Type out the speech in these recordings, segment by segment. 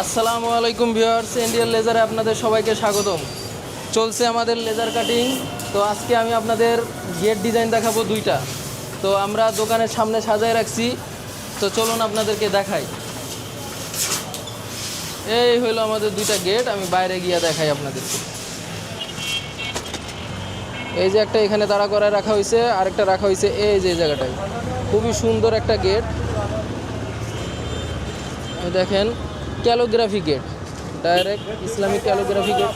আসসালামু আলাইকুম viewers Indian লেজারে আপনাদের সবাইকে স্বাগতম। চলছে আমাদের লেজার কাটিং তো আজকে আমি আপনাদের গেট ডিজাইন দেখাবো দুইটা। তো আমরা দোকানের সামনে সাজায় রাখছি। তো চলুন আপনাদেরকে দেখাই। এই হলো আমাদের দুইটা গেট আমি বাইরে গিয়ে দেখাই আপনাদেরকে। এই যে একটা এখানে দাঁড়া করায় রাখা হয়েছে, আরেকটা রাখা হয়েছে এই যে জায়গাটায়। খুবই সুন্দর একটা গেট দেখেন calligraphy gate, direct Islamic calligraphy gate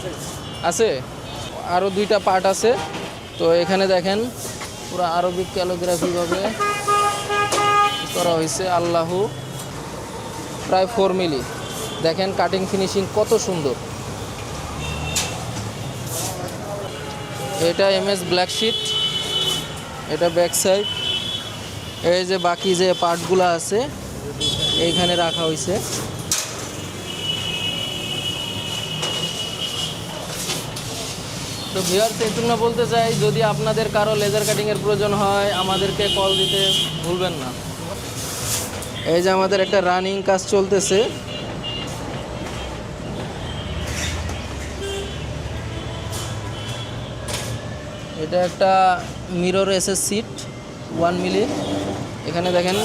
আছে। আরও দুইটা পার্ট আছে। তো এখানে দেখেন পুরো আরবিক ক্যালোগ্রাফিভাবে করা হয়েছে। আল্লাহু প্রায় ফোর মিলি দেখেন কাটিং ফিনিশিং কত সুন্দর। এটা এম এস ব্ল্যাক শিট এটা ব্যাক সাইড এই যে বাকি যে পার্টগুলো আছে, এইখানে রাখা হয়েছে। তো ভিউয়ার্স এইটুকু না বলতে চাই, যদি আপনাদের কারও লেজার কাটিংয়ের প্রয়োজন হয়, আমাদেরকে কল দিতে ভুলবেন না। এই যে আমাদের একটা রানিং কাজ চলতেছে। এটা একটা mirror SS sheet one milli এখানে দেখেন,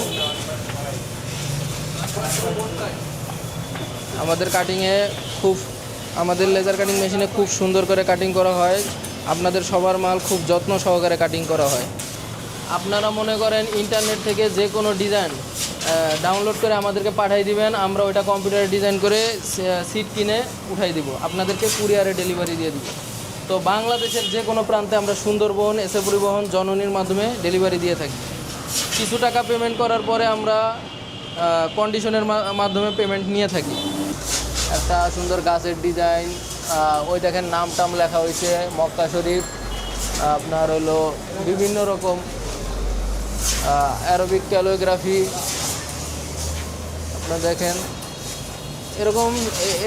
আমাদের কাটিংয়ে খুব আমাদের লেজার কাটিং মেশিনে খুব সুন্দর করে কাটিং করা হয়। আপনাদের সবার মাল খুব যত্ন সহকারে কাটিং করা হয়। আপনারা মনে করেন ইন্টারনেট থেকে যে কোনো ডিজাইন ডাউনলোড করে আমাদেরকে পাঠিয়ে দিবেন, আমরা ওইটা কম্পিউটারে ডিজাইন করে সিট কিনে উঠাই দিব। আপনাদেরকে কুরিয়ারে ডেলিভারি দিয়ে দিব। তো বাংলাদেশের যে কোনো প্রান্তে আমরা সুন্দরবন, এসে পরিবহন, জননীর মাধ্যমে ডেলিভারি দিয়ে থাকি। কিছু টাকা পেমেন্ট করার পরে আমরা কন্ডিশনের মাধ্যমে পেমেন্ট নিয়ে থাকি। একটা সুন্দর গাছের ডিজাইন ওই দেখেন নাম টাম লেখা হয়েছে মক্কা শরীফ। আপনার হলো বিভিন্ন রকম অ্যারোবিক ক্যালোগ্রাফি আপনার দেখেন, এরকম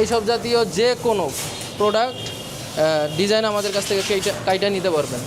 এইসব জাতীয় যে কোনো প্রোডাক্ট ডিজাইন আমাদের কাছ থেকে কাইটা নিতে পারবেন।